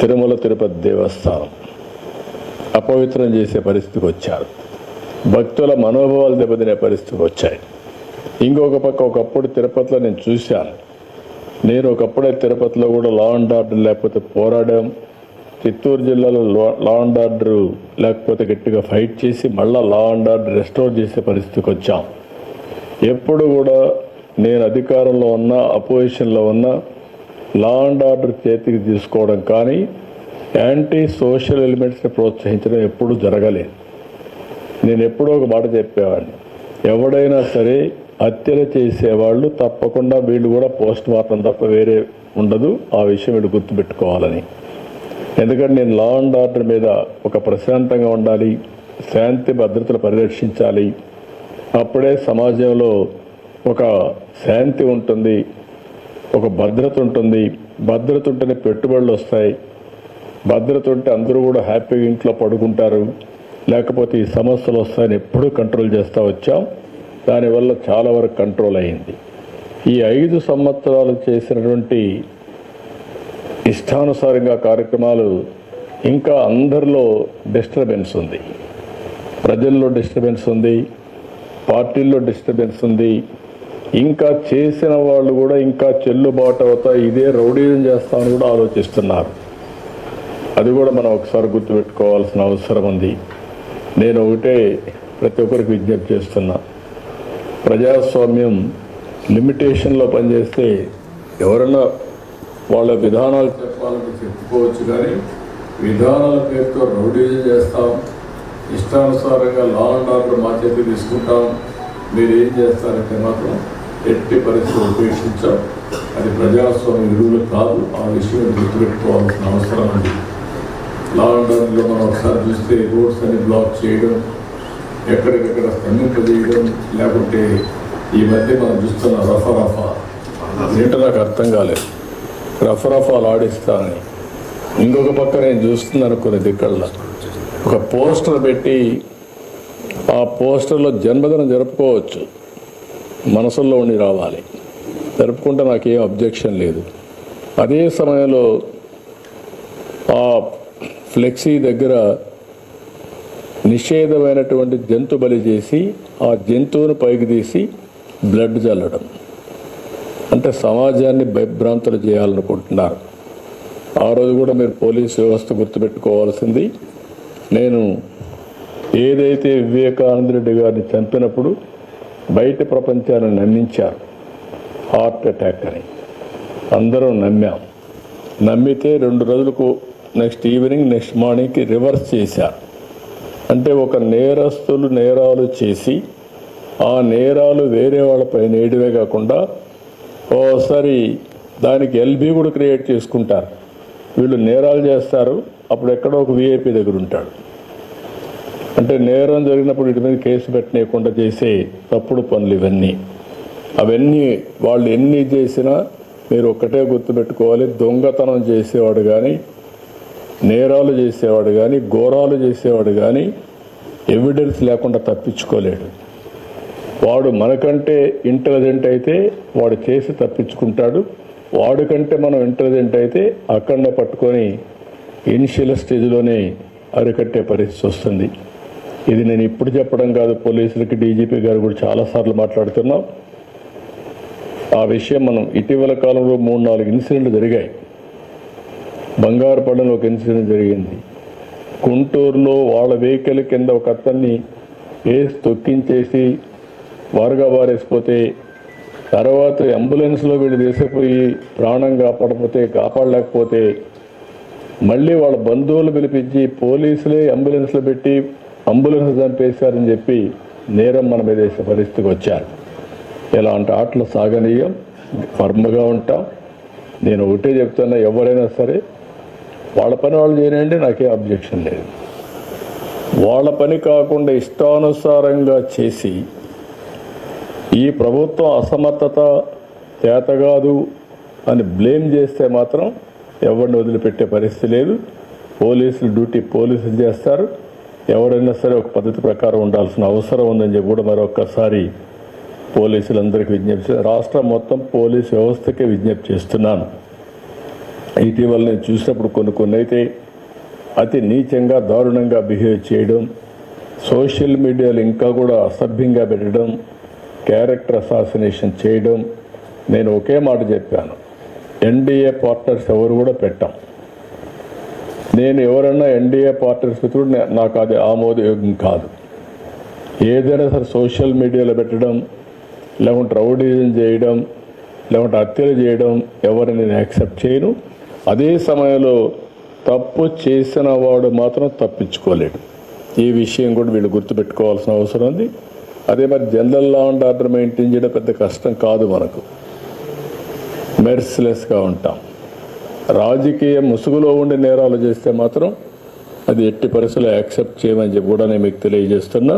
తిరుమల తిరుపతి దేవస్థానం. అపవిత్రం చేసే పరిస్థితికి వచ్చారు. భక్తుల మనోభావాలు దెబ్బతినే పరిస్థితికి వచ్చాయి. ఇంకొక పక్క ఒకప్పుడు తిరుపతిలో నేను చూశాను. నేను ఒకప్పుడే తిరుపతిలో కూడా లా అండ్ ఆర్డర్ లేకపోతే పోరాడాం. చిత్తూరు జిల్లాలో లా- అండ్ ఆర్డర్ లేకపోతే గట్టిగా ఫైట్ చేసి మళ్ళా లా అండ్ ఆర్డర్ రెస్టోర్ చేసే పరిస్థితికి వచ్చాం. ఎప్పుడు కూడా నేను అధికారంలో ఉన్నా అపోజిషన్లో ఉన్నా లా అండ్ ఆర్డర్ చేతికి తీసుకోవడం కానీ యాంటీ సోషల్ ఎలిమెంట్స్ని ప్రోత్సహించడం ఎప్పుడూ జరగలేదు. నేను ఎప్పుడో ఒక మాట చెప్పేవాడిని. ఎవడైనా సరే హత్యలు చేసేవాళ్ళు తప్పకుండా వీళ్ళు కూడా పోస్ట్ మార్టం తప్ప వేరే ఉండదు. ఆ విషయం వీళ్ళు గుర్తుపెట్టుకోవాలని. ఎందుకంటే నేను లా అండ్ ఆర్డర్ మీద ఒక ప్రశాంతంగా ఉండాలి శాంతి భద్రతలు పరిరక్షించాలి. అప్పుడే సమాజంలో ఒక శాంతి ఉంటుంది. ఒక భద్రత ఉంటుంది. భద్రత ఉంటేనే పెట్టుబడులు వస్తాయి. భద్రత ఉంటే అందరూ కూడా హ్యాపీగా ఇంట్లో పడుకుంటారు. లేకపోతే ఈ సమస్యలు వస్తాయని ఎప్పుడూ కంట్రోల్ చేస్తూ వచ్చాం. దానివల్ల చాలా వరకు కంట్రోల్ అయింది. ఈ ఐదు సంవత్సరాలు చేసినటువంటి ఇష్టానుసారంగా కార్యక్రమాలు ఇంకా అందరిలో డిస్టర్బెన్స్ ఉంది. ప్రజల్లో డిస్టర్బెన్స్ ఉంది. పార్టీల్లో డిస్టర్బెన్స్ ఉంది. ఇంకా చేసిన వాళ్ళు కూడా ఇంకా చెల్లుబాటు అవుతా ఇదే రౌడీజం చేస్తామని కూడా ఆలోచిస్తున్నారు. అది కూడా మనం ఒకసారి గుర్తుపెట్టుకోవాల్సిన అవసరం ఉంది. నేను ఒకటే ప్రతి ఒక్కరికి విజ్ఞప్తి చేస్తున్నా. ప్రజాస్వామ్యం లిమిటేషన్లో పనిచేస్తే ఎవరైనా వాళ్ళ విధానాలు చెప్పాలని చెప్పుకోవచ్చు కానీ విధానాల పేరుతో రౌడీజం చేస్తాం. ఇష్టానుసారంగా లా అండ్ ఆర్డర్ మా చేతి తీసుకుంటాం. మీరు ఏం చేస్తారంటే మాత్రం ఎట్టి పరిస్థితులు ఉపేక్షించాం. అది ప్రజాస్వామ్య విలువలు కాదు. ఆ విషయం గుర్తుపెట్టుకోవాల్సిన అవసరం ఉంది. లాక్డౌన్లో మనం ఒకసారి చూస్తే రోడ్స్ అని బ్లాక్ చేయడం ఎక్కడికెక్కడ స్తంభింపజేయడం లేకుంటే ఈ మధ్య మనం చూస్తున్న రఫరఫా ఏంటో నాకు అర్థం కాలేదు. రఫరఫాలు ఆడిస్తానని ఇంకొక పక్క నేను చూస్తున్నాను కొన్ని దిక్కల్లో. ఒక పోస్టర్ పెట్టి ఆ పోస్టర్లో జన్మదినం జరుపుకోవచ్చు. మనసుల్లో ఉండి రావాలి. జరుపుకుంటే నాకేం అబ్జెక్షన్ లేదు. అదే సమయంలో ఆ ఫ్లెక్సీ దగ్గర నిషేధమైనటువంటి జంతు బలి చేసి ఆ జంతువును పైకి తీసి బ్లడ్ చల్లడం అంటే సమాజాన్ని భయభ్రాంతులు చేయాలనుకుంటున్నారు. ఆ రోజు కూడా మీరు పోలీస్ వ్యవస్థ గుర్తుపెట్టుకోవాల్సింది నేను ఏదైతే వివేకానంద రెడ్డి గారిని చంపినప్పుడు బయట ప్రపంచాన్ని నమ్మించారు. హార్ట్ అటాక్ అని. అందరం నమ్మాం. నమ్మితే రెండు రోజులకు నెక్స్ట్ ఈవినింగ్ నెక్స్ట్ మార్నింగ్కి రివర్స్ చేశారు. అంటే ఒక నేరస్తులు నేరాలు చేసి ఆ నేరాలు వేరే వాళ్ళపై నేయడమే కాకుండా ఓసారి దానికి ఎల్బీ కూడా క్రియేట్ చేసుకుంటారు. వీళ్ళు నేరాలు చేస్తారు. అప్పుడు ఎక్కడో ఒక వీఐపీ దగ్గర ఉంటాడు. అంటే నేరం జరిగినప్పుడు వీటి మీద కేసు పెట్టనీయకుండా చేసే తప్పుడు పనులు ఇవన్నీ. అవన్నీ వాళ్ళు ఎన్ని చేసినా మీరు ఒక్కటే గుర్తుపెట్టుకోవాలి దొంగతనం చేసేవాడు కానీ నేరాలు చేసేవాడు కానీ ఘోరాలు చేసేవాడు కానీ ఎవిడెన్స్ లేకుండా తప్పించుకోలేడు. వాడు మనకంటే ఇంటెలిజెంట్ అయితే వాడు చేసి తప్పించుకుంటాడు. వాడికంటే మనం ఇంటెలిజెంట్ అయితే అక్కడనే పట్టుకొని ఇనిషియల్ స్టేజ్లోనే అరికట్టే పరిస్థితి వస్తుంది. ఇది నేను ఇప్పుడు చెప్పడం కాదు పోలీసులకి డీజీపీ గారు కూడా చాలాసార్లు మాట్లాడుతున్నాం. ఆ విషయం మనం ఇటీవల కాలంలో మూడు నాలుగు ఇన్సిడెంట్లు జరిగాయి. బంగారుపల్లెలో ఒక ఇన్సిడెంట్ జరిగింది. గుంటూరులో వాళ్ళ వెహికల్ కింద ఒక అతన్ని వేసి తొక్కించేసి వారుగా వారేసిపోతే తర్వాత అంబులెన్స్లో వీళ్ళు తీసుకుపోయి ప్రాణం కాపాడకపోతే కాపాడలేకపోతే మళ్ళీ వాళ్ళ బంధువులు పిలిపించి పోలీసులే అంబులెన్స్లో పెట్టి అంబులెన్స్ చంపేశారని చెప్పి నేరం మన మీద వేసే పరిస్థితికి వచ్చారు. ఇలాంటి ఆటలు సాగనీయం? ఫర్మ్గా ఉంటాం. నేను ఒకటే చెప్తున్నా ఎవరైనా సరే వాళ్ళ పని వాళ్ళు చేయనండి నాకే అబ్జెక్షన్ లేదు. వాళ్ళ పని కాకుండా ఇష్టానుసారంగా చేసి ఈ ప్రభుత్వం అసమర్థత తేతగాదు అని బ్లేమ్ చేస్తే మాత్రం ఎవరిని వదిలిపెట్టే పరిస్థితి లేదు. పోలీసులు డ్యూటీ పోలీసులు చేస్తారు. ఎవరైనా సరే ఒక పద్ధతి ప్రకారం ఉండాల్సిన అవసరం ఉందని చెప్పి కూడా మరొక్కసారి పోలీసులందరికీ విజ్ఞప్తి రాష్ట్రం మొత్తం పోలీస్ వ్యవస్థకే విజ్ఞప్తి చేస్తున్నాను. ఇటీవల నేను చూసినప్పుడు కొన్ని కొన్ని అయితే అతి నీచంగా దారుణంగా బిహేవ్ చేయడం సోషల్ మీడియాలో ఇంకా కూడా అసభ్యంగా పెట్టడం క్యారెక్టర్ అసాసినేషన్ చేయడం నేను ఒకే మాట చెప్పాను. ఎన్డీఏ పార్ట్నర్స్ ఎవరు కూడా పెట్టాం. నేను ఎవరన్నా ఎన్డీఏ పార్టీ కూడా నాకు అది ఆమోదయోగ్యం కాదు. ఏదైనా సరే సోషల్ మీడియాలో పెట్టడం లేకుంటే రౌడీజం చేయడం లేకుంటే హత్యలు చేయడం ఎవరిని నేను యాక్సెప్ట్ చేయను. అదే సమయంలో తప్పు చేసిన వాడు మాత్రం తప్పించుకోలేడు. ఈ విషయం కూడా వీళ్ళు గుర్తుపెట్టుకోవాల్సిన అవసరం ఉంది. అదే మరి general law and order maintain చేయడం పెద్ద కష్టం కాదు మనకు. మెర్స్లెస్గా ఉంటాం. రాజకీయ ముసుగులో ఉండి నేరాలు చేస్తే మాత్రం అది ఎట్టి పరిస్థితుల్లో యాక్సెప్ట్ చేయమని చెప్పి కూడా నేను మీకు తెలియజేస్తున్నా.